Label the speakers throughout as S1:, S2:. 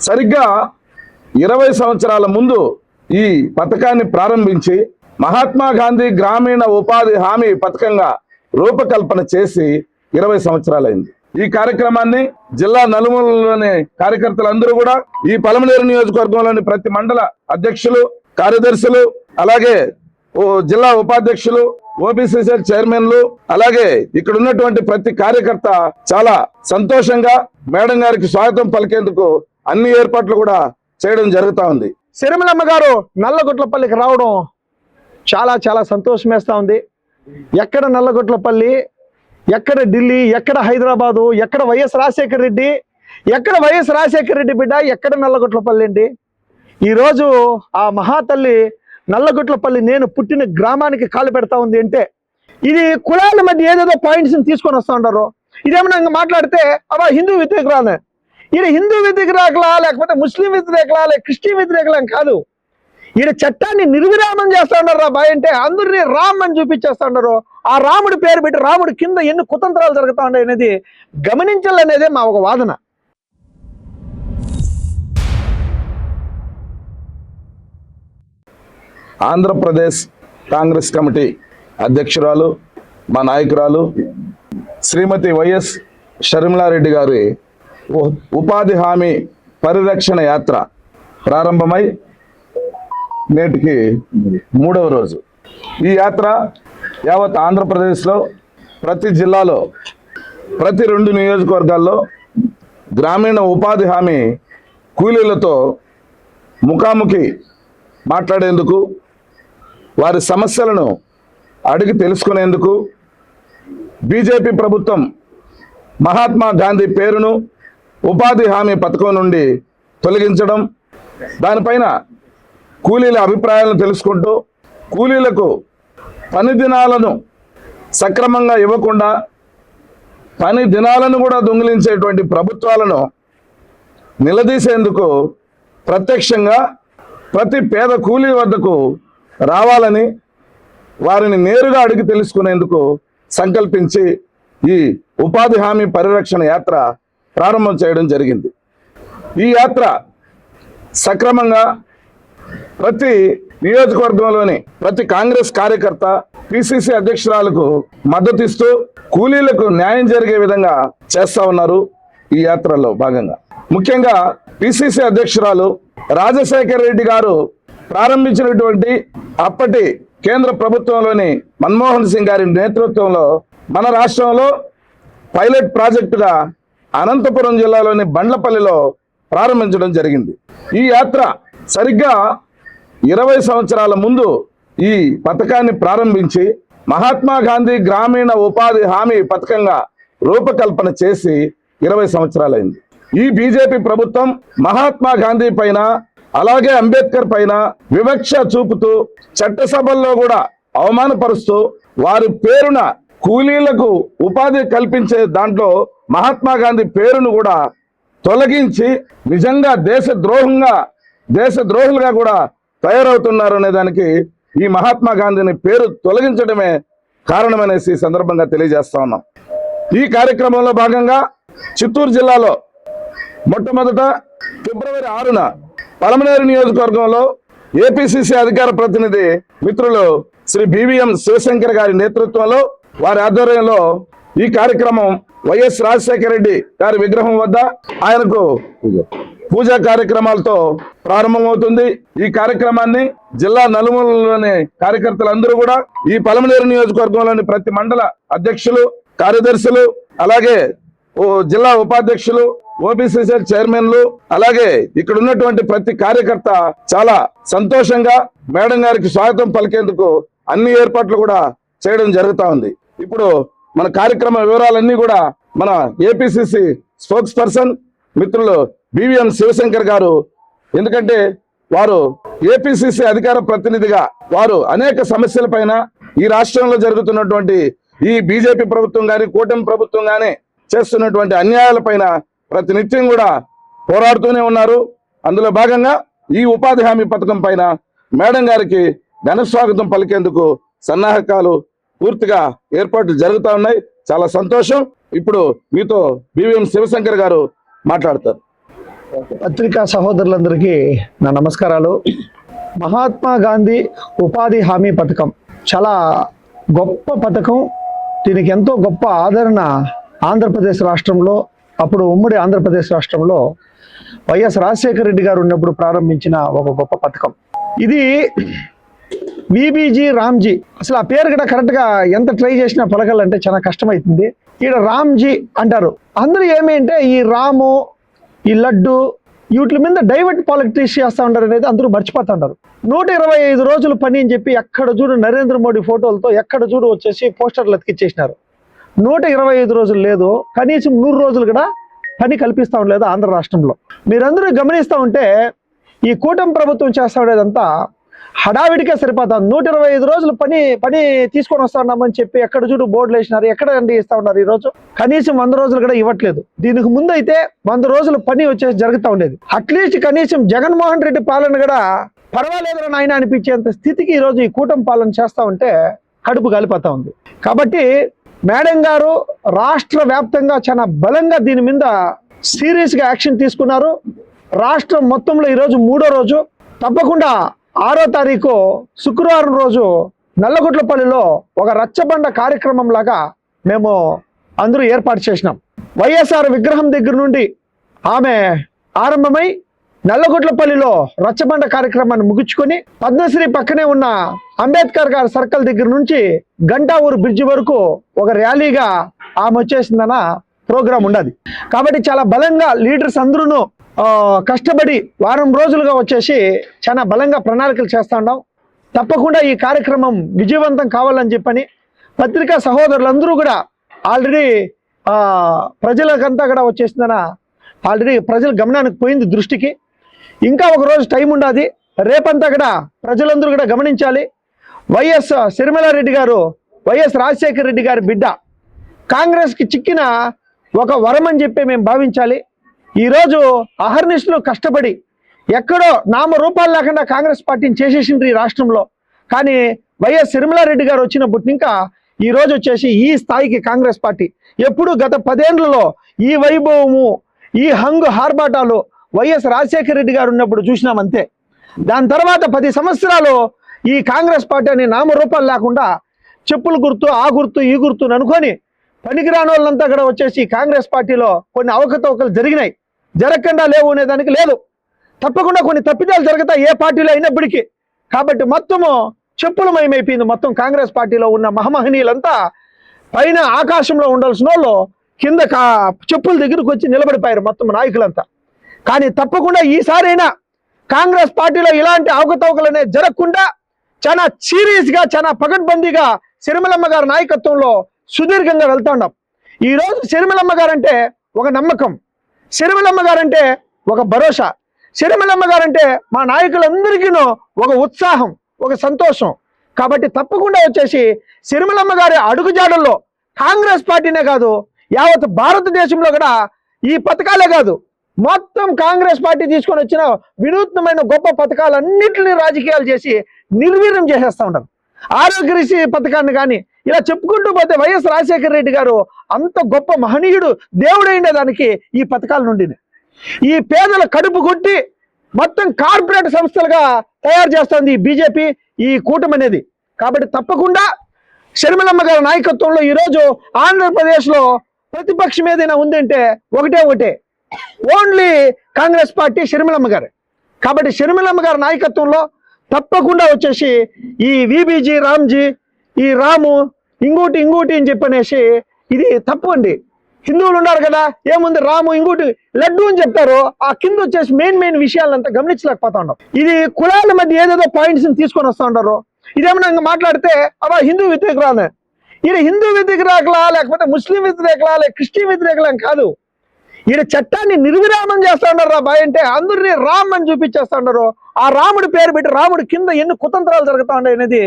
S1: సరిగ్గా ఇరవై సంవత్సరాల ముందు ఈ పథకాన్ని ప్రారంభించి మహాత్మా గాంధీ గ్రామీణ ఉపాధి హామీ పథకంగా రూపకల్పన చేసి ఇరవై సంవత్సరాలైంది. ఈ కార్యక్రమాన్ని జిల్లా నలుమూలలోని కార్యకర్తలందరూ కూడా ఈ పలమనేరు నియోజకవర్గంలోని ప్రతి మండల అధ్యక్షులు కార్యదర్శులు అలాగే ఓ జిల్లా ఉపాధ్యక్షులు ఓబీసీసీ చైర్మన్లు అలాగే ఇక్కడ ఉన్నటువంటి ప్రతి కార్యకర్త చాలా సంతోషంగా మేడం గారికి స్వాగతం పలికేందుకు అన్ని ఏర్పాట్లు కూడా చేయడం జరుగుతూ ఉంది.
S2: సిరిమలమ్మ గారు నల్లగొట్లపల్లికి రావడం చాలా చాలా సంతోషం వేస్తూ ఉంది. ఎక్కడ నల్లగొట్లపల్లి ఎక్కడ ఢిల్లీ ఎక్కడ హైదరాబాదు ఎక్కడ వైఎస్ రాజశేఖర రెడ్డి ఎక్కడ వైఎస్ రాజశేఖర రెడ్డి బిడ్డ ఎక్కడ నల్లగొట్లపల్లి అండి? ఈరోజు ఆ మహాతల్లి నల్లగొట్లపల్లి నేను పుట్టిన గ్రామానికి కాలు పెడతా ఉంది అంటే ఇది కులాల మధ్య ఏదేదో పాయింట్స్ని తీసుకొని వస్తూ ఉంటారు. ఇదేమన్నా ఇంకా మాట్లాడితే అబ్బా హిందూ వ్యతిరేకురానే ఈయన హిందూ వ్యతిరేకలా లేకపోతే ముస్లిం వ్యతిరేకలా లేక క్రిస్టియన్ వ్యతిరేకలా కాదు. ఈయన చట్టాన్ని నిర్విరామం చేస్తా ఉన్నారు రా బాయ్ అంటే అందరినీ రామ్ అని చూపించేస్తా ఉన్నారు ఆ రాముడి పేరు పెట్టి రాముడి కింద ఎన్ని కుతంత్రాలు జరుగుతా ఉన్నాయి అనేది గమనించాలనేదే మా ఒక వాదన.
S1: ఆంధ్రప్రదేశ్ కాంగ్రెస్ కమిటీ అధ్యక్షురాలు మా నాయకురాలు శ్రీమతి వైఎస్ షర్మిలారెడ్డి గారి ఉపాధి హామీ పరిరక్షణ యాత్ర ప్రారంభమై నేటికి మూడవ రోజు. ఈ యాత్ర యావత్ ఆంధ్రప్రదేశ్లో ప్రతి జిల్లాలో ప్రతి రెండు నియోజకవర్గాల్లో గ్రామీణ ఉపాధి హామీ కూలీలతో ముఖాముఖి మాట్లాడేందుకు వారి సమస్యలను అడిగి తెలుసుకునేందుకు బీజేపీ ప్రభుత్వం మహాత్మా గాంధీ పేరును ఉపాధి హామీ పథకం నుండి తొలగించడం దానిపైన కూలీల అభిప్రాయాలను తెలుసుకుంటూ కూలీలకు పని దినాలను సక్రమంగా ఇవ్వకుండా పని దినాలను కూడా దొంగిలించేటువంటి ప్రభుత్వాలను నిలదీసేందుకు ప్రత్యక్షంగా ప్రతి పేద కూలీ వద్దకు రావాలని వారిని నేరుగా అడిగి తెలుసుకునేందుకు సంకల్పించి ఈ ఉపాధి హామీ పరిరక్షణ యాత్ర ప్రారంభం చేయడం జరిగింది. ఈ యాత్ర సక్రమంగా ప్రతి నియోజకవర్గంలోని ప్రతి కాంగ్రెస్ కార్యకర్త పిసిసి అధ్యక్షురాలకు మద్దతు ఇస్తూ కూలీలకు న్యాయం జరిగే విధంగా చేస్తా ఉన్నారు ఈ యాత్రలో భాగంగా. ముఖ్యంగా పిసిసి అధ్యక్షురాలు రాజశేఖర రెడ్డి గారు ప్రారంభించినటువంటి అప్పటి కేంద్ర ప్రభుత్వంలోని మన్మోహన్ సింగ్ గారి నేతృత్వంలో మన రాష్ట్రంలో పైలట్ ప్రాజెక్టుగా అనంతపురం జిల్లాలోని బండ్లపల్లిలో ప్రారంభించడం జరిగింది. ఈ యాత్ర సరిగ్గా ఇరవై సంవత్సరాల ముందు ఈ పథకాన్ని ప్రారంభించి మహాత్మా గాంధీ గ్రామీణ ఉపాధి హామీ పథకంగా రూపకల్పన చేసి ఇరవై సంవత్సరాలైంది. ఈ బీజేపీ ప్రభుత్వం మహాత్మా గాంధీ పైన అలాగే అంబేద్కర్ పైన వివక్ష చూపుతూ చట్టసభల్లో కూడా అవమానపరుస్తూ వారి పేరున కూలీలకు ఉపాధి కల్పించే దాంట్లో మహాత్మా గాంధీ పేరును కూడా తొలగించి నిజంగా దేశ ద్రోహంగా దేశ ద్రోహులుగా కూడా తయారవుతున్నారు అనే దానికి ఈ మహాత్మా గాంధీని పేరు తొలగించడమే కారణమనేసి ఈ సందర్భంగా తెలియజేస్తా ఉన్నాం. ఈ కార్యక్రమంలో భాగంగా చిత్తూరు జిల్లాలో మొట్టమొదట ఫిబ్రవరి ఆరున పలమనేరు నియోజకవర్గంలో ఏపీసీసీ అధికార ప్రతినిధి మిత్రులు శ్రీ బివిఎం శివశంకర్ గారి నేతృత్వంలో వారి ఆధ్వర్యంలో ఈ కార్యక్రమం వైఎస్ రాజశేఖర రెడ్డి గారి విగ్రహం వద్ద ఆయనకు పూజా కార్యక్రమాలతో ప్రారంభమవుతుంది. ఈ కార్యక్రమాన్ని జిల్లా నలుమూలలోని కార్యకర్తలందరూ కూడా ఈ పలమనేరు నియోజకవర్గంలోని ప్రతి మండల అధ్యక్షులు కార్యదర్శులు అలాగే ఓ జిల్లా ఉపాధ్యక్షులు ఓబీసీసీ చైర్మన్లు అలాగే ఇక్కడ ఉన్నటువంటి ప్రతి కార్యకర్త చాలా సంతోషంగా మేడం గారికి స్వాగతం పలికేందుకు అన్ని ఏర్పాట్లు కూడా చేయడం జరుగుతా ఉంది. ఇప్పుడు మన కార్యక్రమ వివరాలన్నీ కూడా మన ఏపీసీసీ స్పోక్స్ పర్సన్ మిత్రులు బివిఎం శివశంకర్ గారు. ఎందుకంటే వారు ఏపీసీసీ అధికార ప్రతినిధిగా వారు అనేక సమస్యల పైన ఈ రాష్ట్రంలో జరుగుతున్నటువంటి ఈ బీజేపీ ప్రభుత్వం కానీ కూటమి ప్రభుత్వం కానీ చేస్తున్నటువంటి అన్యాయాల పైన ప్రతినిత్యం కూడా పోరాడుతూనే ఉన్నారు. అందులో భాగంగా ఈ ఉపాధి హామీ పథకం పైన మేడం గారికి ఘన స్వాగతం పలికేందుకు సన్నాహకాలు పూర్తిగా ఏర్పాట్లు జరుగుతా ఉన్నాయి. చాలా సంతోషం. ఇప్పుడు మీతో బివిఎం శివశంకర్ గారు మాట్లాడతారు.
S2: పత్రికా సహోదరులందరికీ నా నమస్కారాలు. మహాత్మా గాంధీ ఉపాధి హామీ పథకం చాలా గొప్ప పథకం. దీనికి ఎంతో గొప్ప ఆదరణ ఆంధ్రప్రదేశ్ రాష్ట్రంలో అప్పుడు ఉమ్మడి ఆంధ్రప్రదేశ్ రాష్ట్రంలో వైఎస్ రాజశేఖర రెడ్డి గారు ఉన్నప్పుడు ప్రారంభించిన ఒక గొప్ప పథకం. ఇది విబీజీ రామ్జీ. అసలు ఆ పేరు కూడా కరెక్ట్గా ఎంత ట్రై చేసినా పలకాలంటే చాలా కష్టమవుతుంది ఈడ రామ్జీ అంటారు. అందరూ ఏమి అంటే ఈ రాము ఈ లడ్డు వీటి మీద డైవర్ట్ పాలిటిక్స్ చేస్తా ఉంటారు అనేది అందరూ మర్చిపోతూ ఉంటారు. నూట ఇరవై ఐదు రోజులు పని అని చెప్పి ఎక్కడ చూడు నరేంద్ర మోడీ ఫోటోలతో ఎక్కడ చూడు వచ్చేసి పోస్టర్లు అతికిచ్చేసినారు. నూట ఇరవై ఐదు రోజులు లేదు. కనీసం నూరు రోజులు కూడా పని కల్పిస్తా ఉండలేదు ఆంధ్ర రాష్ట్రంలో. మీరందరూ గమనిస్తూ ఉంటే ఈ కూటమి ప్రభుత్వం చేస్తా ఉండేదంతా హడావిడికే సరిపోతుంది నూట ఇరవై ఐదు రోజులు పని పని తీసుకొని వస్తా ఉన్నామని చెప్పి ఎక్కడ చూడు బోర్డులు వేసినారు ఎక్కడ అండి ఇస్తా ఉన్నారు ఈరోజు? కనీసం వంద రోజులు కూడా ఇవ్వట్లేదు. దీనికి ముందు అయితే వంద రోజులు పని వచ్చేసి జరుగుతూ ఉండేది. అట్లీస్ట్ కనీసం జగన్మోహన్ రెడ్డి పాలన కూడా పర్వాలేదురా నాయన అనిపించేంత స్థితికి ఈ రోజు ఈ కూటమి పాలన చేస్తూ ఉంటే కడుపు కలిపోతా ఉంది. కాబట్టి మేడం గారు రాష్ట్ర వ్యాప్తంగా చాలా బలంగా దీని మీద సీరియస్గా యాక్షన్ తీసుకున్నారు. రాష్ట్రం మొత్తంలో ఈరోజు మూడో రోజు. తప్పకుండా ఆరో తారీఖు శుక్రవారం రోజు నల్లగుట్లపల్లిలో ఒక రచ్చబండ కార్యక్రమం లాగా మేము అందరూ ఏర్పాటు చేసినాం. వైఎస్ఆర్ విగ్రహం దగ్గర నుండి ఆమె ఆరంభమై నల్లగుట్లపల్లిలో రచ్చబండ కార్యక్రమాన్ని ముగించుకొని పద్మశ్రీ పక్కనే ఉన్న అంబేద్కర్ గారి సర్కిల్ దగ్గర నుంచి గంటా ఊరు బ్రిడ్జి వరకు ఒక ర్యాలీగా ఆమె వచ్చేసిందన్న ప్రోగ్రాం ఉండదు కాబట్టి చాలా బలంగా లీడర్స్ అందరూ కష్టపడి వారం రోజులుగా వచ్చేసి చాలా బలంగా ప్రణాళికలు చేస్తూ ఉన్నాం. తప్పకుండా ఈ కార్యక్రమం విజయవంతం కావాలని చెప్పని పత్రికా సహోదరులందరూ కూడా ఆల్రెడీ ప్రజలకంతా కూడా వచ్చేసిందన ఆల్రెడీ ప్రజల గమనానికి పోయింది దృష్టికి. ఇంకా ఒక రోజు టైం ఉండాది. రేపంతా కూడా ప్రజలందరూ కూడా గమనించాలి. వైఎస్ సిరిమలారెడ్డి గారు వైఎస్ రాజశేఖర రెడ్డి గారి బిడ్డ కాంగ్రెస్కి చిక్కిన ఒక వరం అని చెప్పి మేము భావించాలి. ఈరోజు అహర్నిశలు కష్టపడి ఎక్కడో నామ రూపాలు లేకుండా కాంగ్రెస్ పార్టీని చేసేసింది ఈ రాష్ట్రంలో. కానీ వైఎస్ సిరిమలారెడ్డి గారు వచ్చినప్పటి ఇంకా ఈ రోజు వచ్చేసి ఈ స్థాయికి కాంగ్రెస్ పార్టీ. ఎప్పుడు గత పదేళ్ళలో ఈ వైభవము ఈ హంగు హార్బాటాలు వైఎస్ రాజశేఖర రెడ్డి గారు ఉన్నప్పుడు చూసినామంతే దాని తర్వాత పది సంవత్సరాలు ఈ కాంగ్రెస్ పార్టీ అనే నామరూపాలు లేకుండా చెప్పులు గుర్తు ఆ గుర్తు ఈ గుర్తుని అనుకొని పనికిరాని వాళ్ళంతా కూడా వచ్చేసి కాంగ్రెస్ పార్టీలో కొన్ని అవకతవకలు జరిగినాయి. జరగకుండా లేవు అనేదానికి లేదు. తప్పకుండా కొన్ని తప్పిదాలు జరుగుతాయి ఏ పార్టీలో అయినప్పటికీ. కాబట్టి మొత్తము చెప్పులమయమైపోయింది. మొత్తం కాంగ్రెస్ పార్టీలో ఉన్న మహమహనీయులంతా పైన ఆకాశంలో ఉండాల్సిన వాళ్ళు కింద చెప్పుల దగ్గరకు వచ్చి నిలబడిపోయారు మొత్తం నాయకులంతా. కానీ తప్పకుండా ఈసారైనా కాంగ్రెస్ పార్టీలో ఇలాంటి అవకతవకలు అనేది జరగకుండా చాలా సీరియస్గా చాలా పగడ్బందీగా సిరిమలమ్మ గారి నాయకత్వంలో సుదీర్ఘంగా వెళ్తా ఉన్నాం. ఈ రోజు సిరిమలమ్మ గారంటే ఒక నమ్మకం. సిరిమలమ్మ గారంటే ఒక భరోసా. సిరిమలమ్మ గారంటే మా నాయకులందరికీనూ ఒక ఉత్సాహం ఒక సంతోషం. కాబట్టి తప్పకుండా వచ్చేసి సిరిమలమ్మ గారి అడుగుజాడల్లో కాంగ్రెస్ పార్టీనే కాదు యావత్ భారతదేశంలో కూడా ఈ పథకాలే కాదు. మొత్తం కాంగ్రెస్ పార్టీ తీసుకొని వచ్చిన వినూత్నమైన గొప్ప పథకాలన్నింటినీ రాజకీయాలు చేసి నిర్వీర్యం చేసేస్తా ఉంటారు ఆరోగ్యశ్రీ పథకాన్ని కానీ ఇలా చెప్పుకుంటూ పోతే వైఎస్ రాజశేఖర రెడ్డి గారు అంత గొప్ప మహనీయుడు దేవుడైన దానికి ఈ పథకాల నుండి ఈ పేదల కడుపు కొట్టి మొత్తం కార్పొరేట్ సంస్థలుగా తయారు చేస్తుంది బీజేపీ ఈ కూటమి అనేది. కాబట్టి తప్పకుండా షర్మిలమ్మ గారి నాయకత్వంలో ఈరోజు ఆంధ్రప్రదేశ్లో ప్రతిపక్షం ఏదైనా ఉందంటే ఒకటే ఒకటే. ఓన్లీ కాంగ్రెస్ పార్టీ షర్మిలమ్మ గారు. కాబట్టి షర్మిలమ్మ గారి నాయకత్వంలో తప్పకుండా వచ్చేసి ఈ విబీజీ రామ్జీ ఈ రాము ఇంకోటి ఇంకోటి అని చెప్పనేసి ఇది తప్పు అండి. హిందువులు ఉన్నారు కదా ఏముంది రాము ఇంకోటి లడ్డు అని చెప్తారు ఆ కింద వచ్చేసి మెయిన్ మెయిన్ విషయాలంతా గమనించలేకపోతా ఉన్నాం. ఇది కులాల మధ్య ఏదేదో పాయింట్స్ తీసుకొని వస్తూ ఉంటారు ఇదేమన్నా ఇంకా మాట్లాడితే అబ్బా హిందూ వ్యతిరేకరానే ఈయన హిందూ వ్యతిరేకలా లేకపోతే ముస్లిం వ్యతిరేకలా లేక క్రిస్టియన్ వ్యతిరేకలా కాదు. ఈయన చట్టాన్ని నిర్విరామం చేస్తా ఉన్నారు రా బాయ్ అంటే అందరినీ రామ్ అని చూపించేస్తా ఉన్నారు ఆ రాముడి పేరు పెట్టి రాముడి కింద ఎన్ని కుతంత్రాలు జరుగుతా ఉన్నాయి అనేది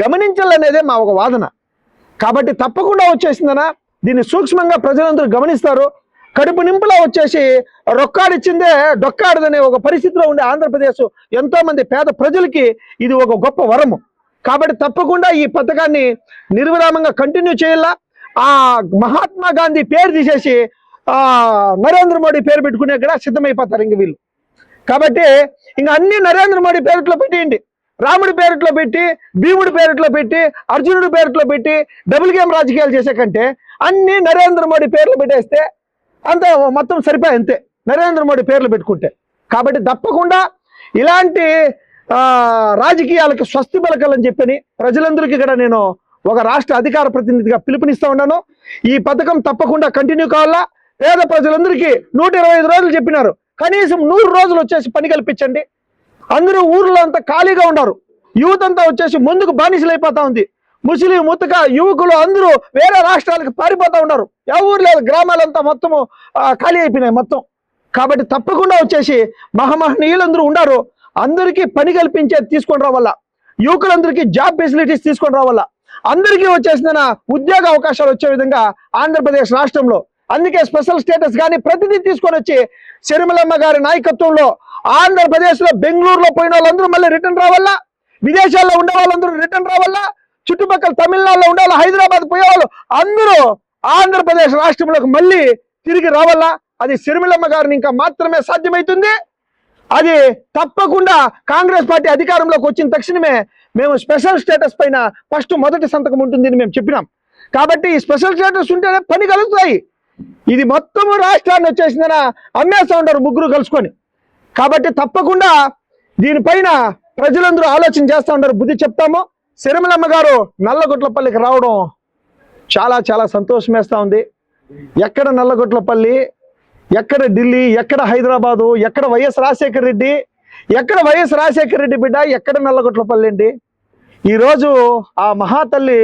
S2: గమనించాలనేదే మా ఒక వాదన. కాబట్టి తప్పకుండా వచ్చేసిందనా? దీన్ని సూక్ష్మంగా ప్రజలందరూ గమనిస్తారు. కడుపు నింపులా వచ్చేసి రొక్కాడిచ్చిందే డొక్కాడదనే ఒక పరిస్థితిలో ఉండే ఆంధ్రప్రదేశ్ ఎంతో మంది పేద ప్రజలకి ఇది ఒక గొప్ప వరము. కాబట్టి తప్పకుండా ఈ పథకాన్ని నిర్విరామంగా కంటిన్యూ చేయాలా? ఆ మహాత్మా గాంధీ పేరు తీసేసి ఆ, నరేంద్ర మోడీ పేరు పెట్టుకునే కూడా సిద్ధమైపోతారు ఇంక వీళ్ళు. కాబట్టి ఇంకా అన్ని నరేంద్ర మోడీ పేరుట్లో పెట్టేయండి. రాముడి పేరుట్లో పెట్టి భీముడి పేరుట్లో పెట్టి అర్జునుడి పేరుట్లో పెట్టి డబుల్ గేమ్ రాజకీయాలు చేసే కంటే అన్ని నరేంద్ర మోడీ పేర్లు పెట్టేస్తే అంత మొత్తం సరిపోయి అంతే. నరేంద్ర మోడీ పేర్లు పెట్టుకుంటే. కాబట్టి తప్పకుండా ఇలాంటి రాజకీయాలకు స్వస్తి పలకాలని చెప్పని ప్రజలందరికీ కూడా నేను ఒక రాష్ట్ర అధికార ప్రతినిధిగా పిలుపునిస్తా ఉన్నాను. ఈ పథకం తప్పకుండా కంటిన్యూ కావాలా? పేద ప్రజలందరికీ నూట ఇరవై ఐదు రోజులు చెప్పినారు. కనీసం నూరు రోజులు వచ్చేసి పని కల్పించండి. అందరూ ఊర్లో అంతా ఖాళీగా ఉన్నారు. యువత అంతా వచ్చేసి ముందుకు బానిసలైపోతా ఉంది. ముస్లిం ముతక యువకులు అందరూ వేరే రాష్ట్రాలకు పారిపోతా ఉన్నారు. ఎవరు లేదు గ్రామాలంతా మొత్తము ఖాళీ అయిపోయినాయి మొత్తం. కాబట్టి తప్పకుండా వచ్చేసి మహామహనీయులందరూ ఉన్నారు అందరికీ పని కల్పించే తీసుకొని రావాల. యువకులందరికీ జాబ్ ఫెసిలిటీస్ తీసుకొని రావాల. అందరికీ వచ్చేసిన ఉద్యోగ అవకాశాలు వచ్చే విధంగా ఆంధ్రప్రదేశ్ రాష్ట్రంలో. అందుకే స్పెషల్ స్టేటస్ కానీ ప్రతిదీ తీసుకొని వచ్చి శర్మిలమ్మ గారి నాయకత్వంలో ఆంధ్రప్రదేశ్లో బెంగళూరులో పోయిన వాళ్ళందరూ మళ్ళీ రిటర్న్ రావాలా? విదేశాల్లో ఉండే వాళ్ళందరూ రిటర్న్ రావాలా? చుట్టుపక్కల తమిళనాడులో ఉండే హైదరాబాద్ పోయేవాళ్ళు అందరూ ఆంధ్రప్రదేశ్ రాష్ట్రంలోకి మళ్ళీ తిరిగి రావాలా? అది శర్మిలమ్మ గారిని ఇంకా మాత్రమే సాధ్యమవుతుంది అది తప్పకుండా కాంగ్రెస్ పార్టీ అధికారంలోకి వచ్చిన తక్షణమే మేము స్పెషల్ స్టేటస్ పైన ఫస్ట్ మొదటి సంతకం ఉంటుందని మేము చెప్పినాం. కాబట్టి ఈ స్పెషల్ స్టేటస్ ఉంటేనే పని కలుగుతాయి. ఇది మొత్తము రాష్ట్రాన్ని వచ్చేసిందన అమ్మేస్తా ఉంటారు ముగ్గురు కలుసుకొని. కాబట్టి తప్పకుండా దీనిపైన ప్రజలందరూ ఆలోచన చేస్తూ ఉంటారు బుద్ధి చెప్తాము. సిరిమలమ్మ గారు నల్లగొట్లపల్లికి రావడం చాలా చాలా సంతోషం వేస్తూ ఉంది. ఎక్కడ నల్లగొట్లపల్లి ఎక్కడ ఢిల్లీ ఎక్కడ హైదరాబాదు ఎక్కడ వైఎస్ రాజశేఖర రెడ్డి ఎక్కడ వైఎస్ రాజశేఖర రెడ్డి బిడ్డ ఎక్కడ నల్లగొట్లపల్లి అండి? ఈరోజు ఆ మహాతల్లి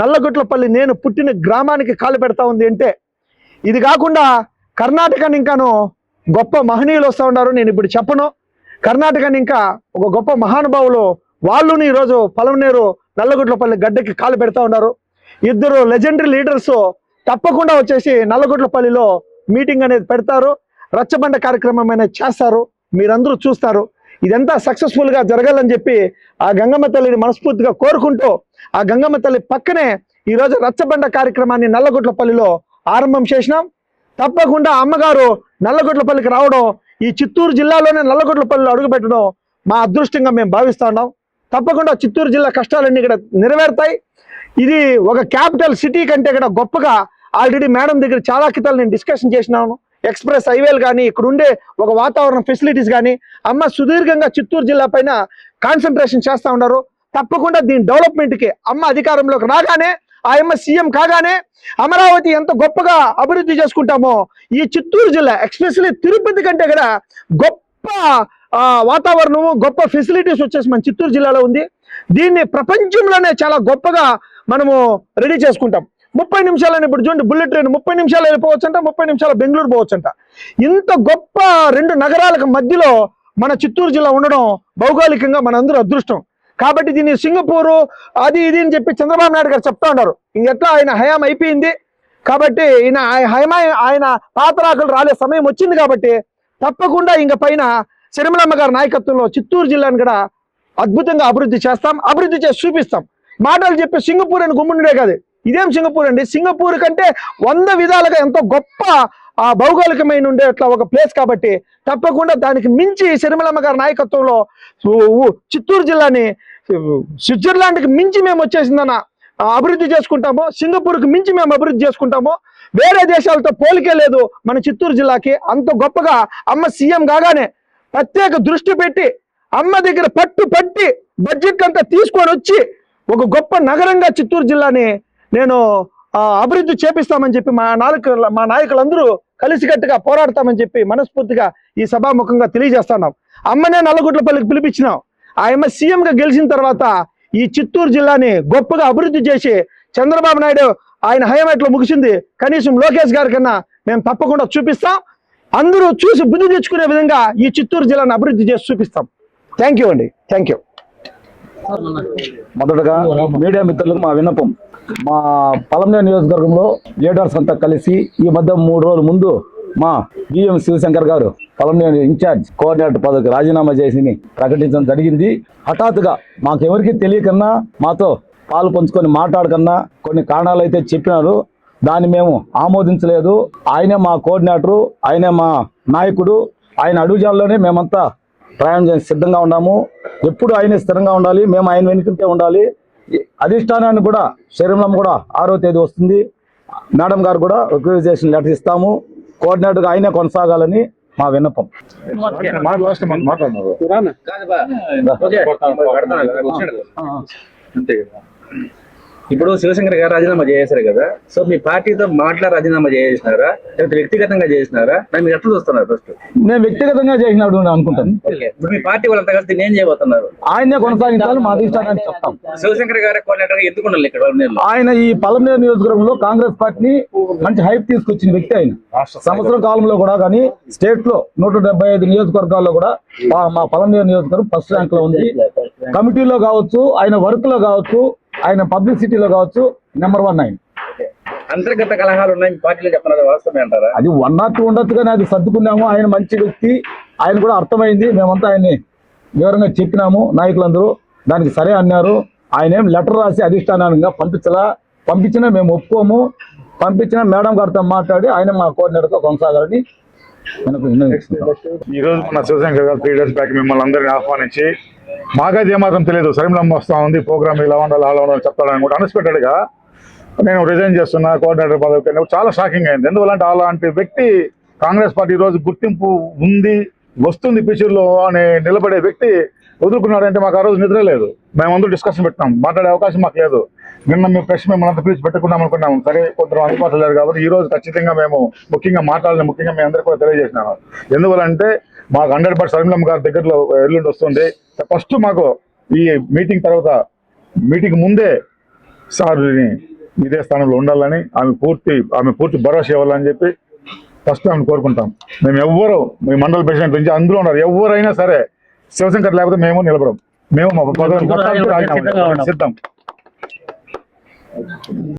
S2: నల్లగొట్లపల్లి నేను పుట్టిన గ్రామానికి కాలు పెడతా ఉంది అంటే ఇది కాకుండా కర్ణాటకని ఇంకాను గొప్ప మహనీయులు వస్తూ ఉన్నారు నేను ఇప్పుడు చెప్పను. కర్ణాటకని ఇంకా ఒక గొప్ప మహానుభావులు వాళ్ళుని ఈరోజు పలమనేరు నల్లగుట్లపల్లి గడ్డకి కాలు పెడతా ఉన్నారు. ఇద్దరు లెజెండరీ లీడర్స్ తప్పకుండా వచ్చేసి నల్లగుట్లపల్లిలో మీటింగ్ అనేది పెడతారు. రచ్చబండ కార్యక్రమం అనేది చేస్తారు. మీరందరూ చూస్తారు. ఇదంతా సక్సెస్ఫుల్గా జరగాలని చెప్పి ఆ గంగమ్మ తల్లిని మనస్ఫూర్తిగా కోరుకుంటూ ఆ గంగమ్మ తల్లి పక్కనే ఈ రోజు రచ్చబండ కార్యక్రమాన్ని నల్లగుట్లపల్లిలో ఆరంభం చేసినాం. తప్పకుండా అమ్మగారు నల్లగొట్లపల్లికి రావడం ఈ చిత్తూరు జిల్లాలోనే నల్లగొట్లపల్లిలో అడుగుపెట్టడం మా అదృష్టంగా మేము భావిస్తూ ఉన్నాం. తప్పకుండా చిత్తూరు జిల్లా కష్టాలన్నీ ఇక్కడ నెరవేరుతాయి. ఇది ఒక క్యాపిటల్ సిటీ కంటే ఇక్కడ గొప్పగా ఆల్రెడీ మేడం దగ్గర చాలా కితాలు నేను డిస్కషన్ చేసినాను. ఎక్స్ప్రెస్ హైవేలు కానీ ఇక్కడ ఉండే ఒక వాతావరణ ఫెసిలిటీస్ కానీ అమ్మ సుదీర్ఘంగా చిత్తూరు జిల్లా పైన కాన్సన్ట్రేషన్ చేస్తా ఉన్నారు. తప్పకుండా దీని డెవలప్మెంట్కి అమ్మ అధికారంలోకి రాగానే ఆ సీఎం కాగానే అమరావతి ఎంత గొప్పగా అభివృద్ధి చేసుకుంటామో ఈ చిత్తూరు జిల్లా ఎక్స్పెషలీ తిరుపతి కంటే కూడా గొప్ప వాతావరణము గొప్ప ఫెసిలిటీస్ వచ్చేసి మన చిత్తూరు జిల్లాలో ఉంది. దీన్ని ప్రపంచంలోనే చాలా గొప్పగా మనము రెడీ చేసుకుంటాం. ముప్పై నిమిషాలని ఇప్పుడు చూడండి బుల్లెట్ ట్రైన్ ముప్పై నిమిషాలు వెళ్ళిపోవచ్చంట ముప్పై నిమిషాలు బెంగళూరు పోవచ్చంట. ఇంత గొప్ప రెండు నగరాలకు మధ్యలో మన చిత్తూరు జిల్లా ఉండడం భౌగోళికంగా మనందరూ అదృష్టం. కాబట్టి దీన్ని సింగపూరు అది ఇది అని చెప్పి చంద్రబాబు నాయుడు గారు చెప్తా ఉన్నారు. ఇంకెట్లా ఆయన హయాం అయిపోయింది? కాబట్టి ఈయన హయమ ఆయన పాతరాకులు రాలే సమయం వచ్చింది కాబట్టి తప్పకుండా ఇంక పైన శరిమలమ్మ గారి నాయకత్వంలో చిత్తూరు జిల్లాను కూడా అద్భుతంగా అభివృద్ధి చేస్తాం. అభివృద్ధి చేసి చూపిస్తాం. మాటలు చెప్పి సింగపూర్ అని గుమ్ముండే కాదు. ఇదేం సింగపూర్ అండి? సింగపూర్ కంటే వంద విధాలుగా ఎంతో గొప్ప ఆ భౌగోళికమైన ఉండే అట్లా ఒక ప్లేస్ కాబట్టి తప్పకుండా దానికి మించి శరిమలమ్మ గారి నాయకత్వంలో చిత్తూరు జిల్లాని స్విట్జర్లాండ్కి మించి మేము వచ్చేసిందన్న అభివృద్ధి చేసుకుంటాము సింగపూర్కి మించి మేము అభివృద్ధి చేసుకుంటాము వేరే దేశాలతో పోలికే లేదు మన చిత్తూరు జిల్లాకి. అంత గొప్పగా అమ్మ సీఎం కాగానే ప్రత్యేక దృష్టి పెట్టి అమ్మ దగ్గర పట్టు పట్టి బడ్జెట్ అంతా తీసుకొని వచ్చి ఒక గొప్ప నగరంగా చిత్తూరు జిల్లాని నేను అభివృద్ధి చేపిస్తామని చెప్పి మా నాయకులు మా నాయకులందరూ కలిసికట్టుగా పోరాడతామని చెప్పి మనస్ఫూర్తిగా ఈ సభాముఖంగా తెలియజేస్తున్నాం. అమ్మనే నల్లగుట్లపల్లికి పిలిపించినాం. ఆయమ్మ సీఎంగా సీఎం గా గెలిచిన తర్వాత ఈ చిత్తూరు జిల్లాని గొప్పగా అభివృద్ధి చేసి చంద్రబాబు నాయుడు ఆయన హయమేట్లో ముగిసింది. కనీసం లోకేష్ గారి కన్నా మేము తప్పకుండా చూపిస్తాం. అందరూ చూసి బుద్ధి తెచ్చుకునే విధంగా ఈ చిత్తూరు జిల్లాను అభివృద్ధి చేసి చూపిస్తాం. థ్యాంక్ యూ అండి. థ్యాంక్ యూ
S3: మొదటగా మీడియా మిత్రులకు మా విన్నపం. మా పలంనే నియోజకవర్గంలో లీడర్స్ అంతా కలిసి ఈ మధ్య మూడు రోజుల ముందు మా బిఎం శివశంకర్ గారు పలంనేని ఇన్ఛార్జ్ కోఆర్డినేటర్ పదవికి రాజీనామా చేసి ప్రకటించడం జరిగింది. హఠాత్తుగా మాకెవరికి తెలియకన్నా మాతో పాలు పంచుకొని మాట్లాడకన్నా కొన్ని కారణాలు అయితే చెప్పినారు. దాన్ని మేము ఆమోదించలేదు. ఆయనే మా కోఆర్డినేటరు ఆయనే మా నాయకుడు ఆయన అడుగుజాల్లోనే మేమంతా ప్రయాణం చేసి సిద్ధంగా ఉన్నాము. ఎప్పుడు ఆయనే స్థిరంగా ఉండాలి మేము ఆయన వెనుకంటే ఉండాలి. అధిష్టానాన్ని కూడా శరీరం కూడా ఆరో తేదీ వస్తుంది. మేడం గారు కూడా రిక్వైజేషన్ లెటర్ ఇస్తాము. కోఆర్డినేటర్గా ఆయనే కొనసాగాలని మా విన్నపం.
S4: మాట్లాడినారు
S5: ఇప్పుడు శివశంకర్ గారు రాజీనామా చేశారు కదా. సో మీ పార్టీతో మాట్లా రాజీనామా చేసినారా? లేకపోతే వ్యక్తిగతంగా చేసినారా? మీరు ఎట్లా చూస్తున్నారు ఫస్ట్
S3: నేను వ్యక్తిగతంగా చేసినాడు అని అనుకుంటాను.
S5: ఇప్పుడు మీ పార్టీ వాళ్ళంతా కలిసి నేను చేయబోతున్నారు?
S3: ఆయనే కొనసాగించాలి మా అధిష్టానానికి చెప్తాం.
S5: శివశంకర్ గారి కోఆర్డినేటర్ ఎందుకు ఉండాలి ఇక్కడ వాళ్ళ
S3: ఆయన ఈ పలమనేరు నియోజకవర్గంలో కాంగ్రెస్ పార్టీని మంచి హైప్ తీసుకొచ్చిన వ్యక్తి ఆయన. సంవత్సరం కాలంలో కూడా కానీ స్టేట్లో నూట డెబ్బై ఐదు నియోజకవర్గాల్లో కూడా మా- మా పలమనేరు నియోజకవర్గం ఫస్ట్ ర్యాంక్లో ఉంది. కమిటీలో కావచ్చు ఆయన వర్క్లో కావచ్చు ఆయన పబ్లిసిటీలో కావచ్చు నెంబర్ వన్ ఆయన.
S5: అంతర్గత కలహాలు ఉన్నాయి పార్టీలో చెప్తున్నారు వాస్తవమే అంటారా?
S3: అది వన్ నాట్ టూ ఉండొచ్చు కానీ అది సర్దుకున్నాము. ఆయన మంచి వ్యక్తి ఆయన కూడా అర్థమైంది. మేమంతా ఆయన్ని వివరంగా చెప్పినాము నాయకులందరూ. దానికి సరే అన్నారు. ఆయన ఏం లెటర్ రాసి అధిష్టానంగా పంపించలా. పంపించినా మేము ఒప్పుకోము. పంపించిన మేడం గారితో మాట్లాడి ఆయన మా కోఆర్డినేటర్తో కొనసాగాలని మనకు విన్నవిస్తున్నాం.
S4: ఈ రోజు మన శివశంకర్ గారు త్రీ డేస్ బ్యాక్ మిమ్మల్ని అందరిని ఆహ్వానించి మాకైతే ఏమాత్రం తెలియదు. సరిమలమ్మ వస్తా ఉంది ప్రోగ్రామ్ ఇలా ఉండాలి అలా ఉండాలి చెప్తాడని కూడా అన్ఎక్స్పెక్టెడ్ నేను రిజైన్ చేస్తున్నా కోఆర్డినేటర్ పదవికి చాలా షాకింగ్ అయింది. ఎందువల్లంటే అలాంటి వ్యక్తి కాంగ్రెస్ పార్టీ ఈరోజు రోజు గుర్తింపు ఉంది వస్తుంది ఫ్యూచర్ అని నిలబడే వ్యక్తి వదులుకున్నాడంటే మాకు ఆ రోజు నిద్ర లేదు. మేమందరూ డిస్కషన్ పెట్టినాం. మాట్లాడే అవకాశం మాకు లేదు. నిన్న మేము ప్రెస్ మేము అంత పిలిచి పెట్టుకుందాం అనుకున్నాం. సరే కొందరు అందుబాటులో లేరు కాబట్టి ఈ రోజు ఖచ్చితంగా మేము ముఖ్యంగా మాట్లాడాలి ముఖ్యంగా మేము అందరికీ కూడా తెలియజేసినాను. ఎందువలంటే మాకు హండ్రెడ్ పర్సెంట్ సరిమలమ్మ గారి దగ్గరలో ఎల్లుండి వస్తుంది. ఫస్ట్ మాకు ఈ మీటింగ్ తర్వాత మీటింగ్ ముందే సార్ని ఇదే స్థానంలో ఉండాలని ఆమె పూర్తి ఆమె పూర్తి భరోసా ఇవ్వాలని చెప్పి ఫస్ట్ ఆమెను కోరుకుంటాం. మేము ఎవ్వరు మీ మండల ప్రెసిడెంట్ నుంచి అందరూ ఉన్నారు. ఎవరైనా సరే శివశంకర్ లేకపోతే మేము నిలబడం. మేము. సిద్ధం.